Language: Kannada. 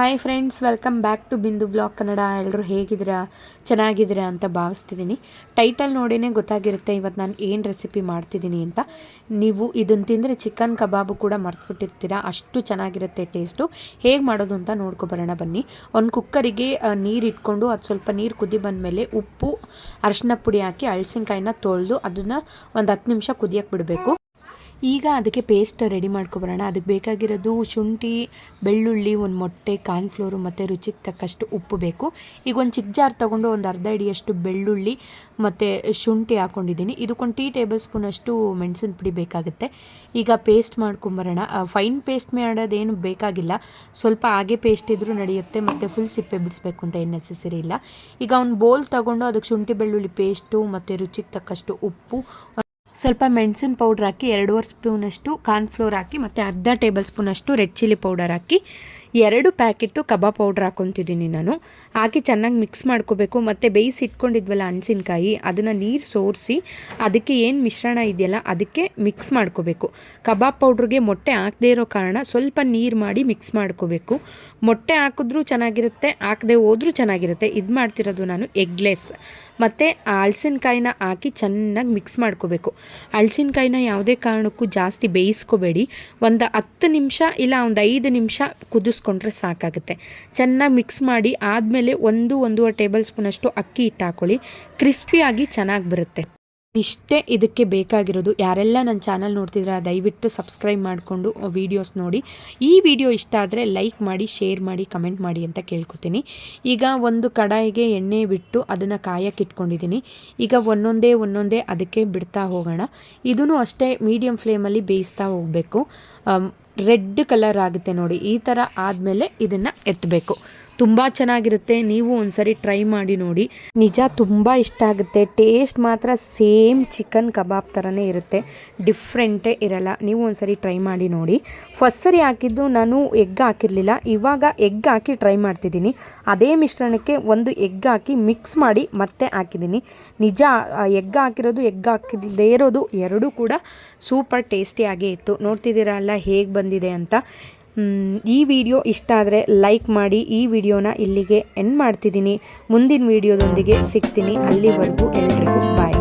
Hi friends welcome back to Bindu blog Kannada ಎಲ್ಲರೂ ಹೇಗಿದ್ದೀರಾ? ಚೆನ್ನಾಗಿದ್ದೀರಾ ಅಂತ ಭಾವಿಸ್ತಿದ್ದೀನಿ. ಟೈಟಲ್ ನೋಡಿನೇ ಗೊತ್ತಾಗಿರುತ್ತೆ, ಇವತ್ತು ನಾನು ಏನು ರೆಸಿಪಿ ಮಾಡ್ತಿದ್ದೀನಿ ಅಂತ. ನೀವು ಇದನ್ನು ತಿಂದರೆ ಚಿಕನ್ ಕಬಾಬು ಕೂಡ ಮರ್ತ್ಬಿಟ್ಟಿರ್ತೀರಾ. ಅಷ್ಟು ಚೆನ್ನಾಗಿರುತ್ತೆ ಟೇಸ್ಟು ಹೇಗೆ ಮಾಡೋದು ಅಂತ ನೋಡ್ಕೊಬರೋಣ ಬನ್ನಿ. ಒಂದು ಕುಕ್ಕರಿಗೆ ನೀರು ಇಟ್ಕೊಂಡು ಅದು ಸ್ವಲ್ಪ ನೀರು ಕುದಿ ಬಂದಮೇಲೆ ಉಪ್ಪು, ಅರಿಶಿನ ಪುಡಿ ಹಾಕಿ ಹಳಸಿನಕಾಯಿನ ತೊಳೆದು ಅದನ್ನು ಒಂದು ಹತ್ತು ನಿಮಿಷ ಕುದಿಯೋಕ್ಕೆ ಬಿಡಬೇಕು. ಈಗ ಅದಕ್ಕೆ ಪೇಸ್ಟ್ ರೆಡಿ ಮಾಡ್ಕೊಬರೋಣ. ಅದಕ್ಕೆ ಬೇಕಾಗಿರೋದು ಶುಂಠಿ, ಬೆಳ್ಳುಳ್ಳಿ, ಒಂದು ಮೊಟ್ಟೆ ಕಾರ್ನ್ಫ್ಲೋರು ಮತ್ತು ರುಚಿಗೆ ತಕ್ಕಷ್ಟು ಉಪ್ಪು ಬೇಕು. ಈಗ ಒಂದು ಚಿಕ್ಕ ಜಾರ್ ತೊಗೊಂಡು ಒಂದು ಅರ್ಧ ಇಡಿಯಷ್ಟು ಬೆಳ್ಳುಳ್ಳಿ ಮತ್ತು ಶುಂಠಿ ಹಾಕ್ಕೊಂಡಿದ್ದೀನಿ ಇದಕ್ಕೊಂದು ಟೀ ಟೇಬಲ್ ಸ್ಪೂನಷ್ಟು ಮೆಣಸಿನ ಪುಡಿ ಬೇಕಾಗುತ್ತೆ. ಈಗ ಪೇಸ್ಟ್ ಮಾಡ್ಕೊಂಬರೋಣ. ಫೈನ್ ಪೇಸ್ಟ್ ಮಾಡೋದೇನು ಬೇಕಾಗಿಲ್ಲ. ಸ್ವಲ್ಪ ಹಾಗೆ ಪೇಸ್ಟ್ ಇದ್ದರೂ ನಡೆಯುತ್ತೆ. ಮತ್ತು ಫುಲ್ ಸಿಪ್ಪೆ ಬಿಡಿಸ್ಬೇಕು ಅಂತ ಏನು ನೆಸೆಸರಿ ಇಲ್ಲ. ಈಗ ಒಂದು ಬೋಲ್ ತೊಗೊಂಡು ಅದಕ್ಕೆ ಶುಂಠಿ, ಬೆಳ್ಳುಳ್ಳಿ ಪೇಸ್ಟು ಮತ್ತು ರುಚಿಗೆ ತಕ್ಕಷ್ಟು ಉಪ್ಪು ಸ್ವಲ್ಪ ಮೆಣಸಿನ ಪೌಡ್ರ್ ಹಾಕಿ ಎರಡೂವರೆ ಸ್ಪೂನಷ್ಟು ಕಾರ್ನ್ಫ್ಲೋರ್ ಹಾಕಿ ಮತ್ತು ಅರ್ಧ ಟೇಬಲ್ ಸ್ಪೂನಷ್ಟು ರೆಡ್ ಚಿಲ್ಲಿ ಪೌಡರ್ ಹಾಕಿ ಎರಡು ಪ್ಯಾಕೆಟು ಕಬಾಬ್ ಪೌಡ್ರ್ ಹಾಕ್ಕೊತಿದ್ದೀನಿ ನಾನು. ಹಾಕಿ ಚೆನ್ನಾಗಿ ಮಿಕ್ಸ್ ಮಾಡ್ಕೋಬೇಕು. ಮತ್ತು ಬೇಯಿಸಿ ಇಟ್ಕೊಂಡಿದ್ವಲ್ಲ ಹಣ್ಸಿನ್ಕಾಯಿ, ಅದನ್ನು ನೀರು ಸೋರಿಸಿ ಅದಕ್ಕೆ ಏನು ಮಿಶ್ರಣ ಇದೆಯಲ್ಲ ಅದಕ್ಕೆ ಮಿಕ್ಸ್ ಮಾಡ್ಕೋಬೇಕು. ಕಬಾಬ್ ಪೌಡ್ರಿಗೆ ಮೊಟ್ಟೆ ಹಾಕದೇ ಇರೋ ಕಾರಣ ಸ್ವಲ್ಪ ನೀರು ಮಾಡಿ ಮಿಕ್ಸ್ ಮಾಡ್ಕೋಬೇಕು. ಮೊಟ್ಟೆ ಹಾಕಿದ್ರೂ ಚೆನ್ನಾಗಿರುತ್ತೆ, ಹಾಕದೆ ಹೋದರೂ ಚೆನ್ನಾಗಿರುತ್ತೆ. ಇದು ಮಾಡ್ತಿರೋದು ನಾನು ಎಗ್ಲೆಸ್ ಮತ್ತು ಹಳ್ಸಿನ್ಕಾಯಿನ ಹಾಕಿ ಚೆನ್ನಾಗಿ ಮಿಕ್ಸ್ ಮಾಡ್ಕೋಬೇಕು. ಹಳ್ಸಿನ್ಕಾಯಿನ ಯಾವುದೇ ಕಾರಣಕ್ಕೂ ಜಾಸ್ತಿ ಬೇಯಿಸ್ಕೋಬೇಡಿ. ಒಂದು ಹತ್ತು ನಿಮಿಷ ಇಲ್ಲ ಒಂದು ಐದು ನಿಮಿಷ ಕುದಿಸ್ಕೊಂಡ್ರೆ ಸಾಕಾಗುತ್ತೆ. ಚೆನ್ನಾಗಿ ಮಿಕ್ಸ್ ಮಾಡಿ ಆದಮೇಲೆ ಒಂದು, ಒಂದೂವರೆ ಟೇಬಲ್ ಸ್ಪೂನಷ್ಟು ಅಕ್ಕಿ ಹಿಟ್ಟು ಹಾಕ್ಕೊಳ್ಳಿ ಕ್ರಿಸ್ಪಿಯಾಗಿ ಚೆನ್ನಾಗಿ ಬರುತ್ತೆ. ಇಷ್ಟೇ ಇದಕ್ಕೆ ಬೇಕಾಗಿರೋದು. ಯಾರೆಲ್ಲ ನನ್ನ ಚಾನಲ್ ನೋಡ್ತಿದ್ರೆ ದಯವಿಟ್ಟು ಸಬ್ಸ್ಕ್ರೈಬ್ ಮಾಡಿಕೊಂಡು ವೀಡಿಯೋಸ್ ನೋಡಿ. ಈ ವಿಡಿಯೋ ಇಷ್ಟ ಆದರೆ ಲೈಕ್ ಮಾಡಿ ಶೇರ್ ಮಾಡಿ ಕಮೆಂಟ್ ಮಾಡಿ ಅಂತ ಕೇಳ್ಕೊತೀನಿ. ಈಗ ಒಂದು ಕಡಾಯಿಗೆ ಎಣ್ಣೆ ಬಿಟ್ಟು ಅದನ್ನು ಕಾಯಕ್ಕೆ ಇಟ್ಕೊಂಡಿದ್ದೀನಿ. ಈಗ ಒಂದೊಂದೇ ಒಂದೊಂದೇ ಅದಕ್ಕೆ ಬಿಡ್ತಾ ಹೋಗೋಣ. ಇದೂ ಅಷ್ಟೇ ಮೀಡಿಯಮ್ ಫ್ಲೇಮಲ್ಲಿ ಬೇಯಿಸ್ತಾ ಹೋಗಬೇಕು. ರೆಡ್ ಕಲರ್ ಆಗುತ್ತೆ ನೋಡಿ, ಈ ಥರ ಆದಮೇಲೆ ಇದನ್ನು ಎತ್ತಬೇಕು ತುಂಬ ಚೆನ್ನಾಗಿರುತ್ತೆ, ನೀವು ಒಂದ್ಸರಿ ಟ್ರೈ ಮಾಡಿ ನೋಡಿ. ನಿಜ ತುಂಬ ಇಷ್ಟ ಆಗುತ್ತೆ, ಟೇಸ್ಟ್ ಮಾತ್ರ ಸೇಮ್ ಚಿಕನ್ ಕಬಾಬ್ ಥರನೇ ಇರುತ್ತೆ, ಡಿಫ್ರೆಂಟೇ ಇರಲ್ಲ, ನೀವು ಒಂದ್ಸರಿ ಟ್ರೈ ಮಾಡಿ ನೋಡಿ. ಫಸ್ಟ್ ಸರಿ ಹಾಕಿದ್ದು ನಾನು ಎಗ್ ಹಾಕಿರಲಿಲ್ಲ, ಇವಾಗ ಎಗ್ ಹಾಕಿ ಟ್ರೈ ಮಾಡ್ತಿದ್ದೀನಿ. ಅದೇ ಮಿಶ್ರಣಕ್ಕೆ ಒಂದು ಎಗ್ ಹಾಕಿ ಮಿಕ್ಸ್ ಮಾಡಿ ಮತ್ತೆ ಹಾಕಿದ್ದೀನಿ. ನಿಜ ಎಗ್ ಹಾಕಿರೋದು, ಎಗ್ ಹಾಕಿಲ್ಲದೇ ಇರೋದು ಎರಡೂ ಕೂಡ ಸೂಪರ್ ಟೇಸ್ಟಿಯಾಗೇ ಇತ್ತು. ನೋಡ್ತಿದ್ದೀರಲ್ಲ ಹೇಗೆ ಹೇಗೆ ಬಂದಿದೆ ಅಂತ. ಈ ವಿಡಿಯೋ ಇಷ್ಟ ಆದರೆ ಲೈಕ್ ಮಾಡಿ, ಈ ವಿಡಿಯೋನ ಇಲ್ಲಿಗೆ ಎಂಡ್ ಮಾಡ್ತಿದ್ದೀನಿ. ಮುಂದಿನ ವಿಡಿಯೋದೊಂದಿಗೆ ಸಿಗ್ತೀನಿ. ಅಲ್ಲಿವರೆಗೂ ಎಲ್ಲರಿಗೂ ಬಾಯ್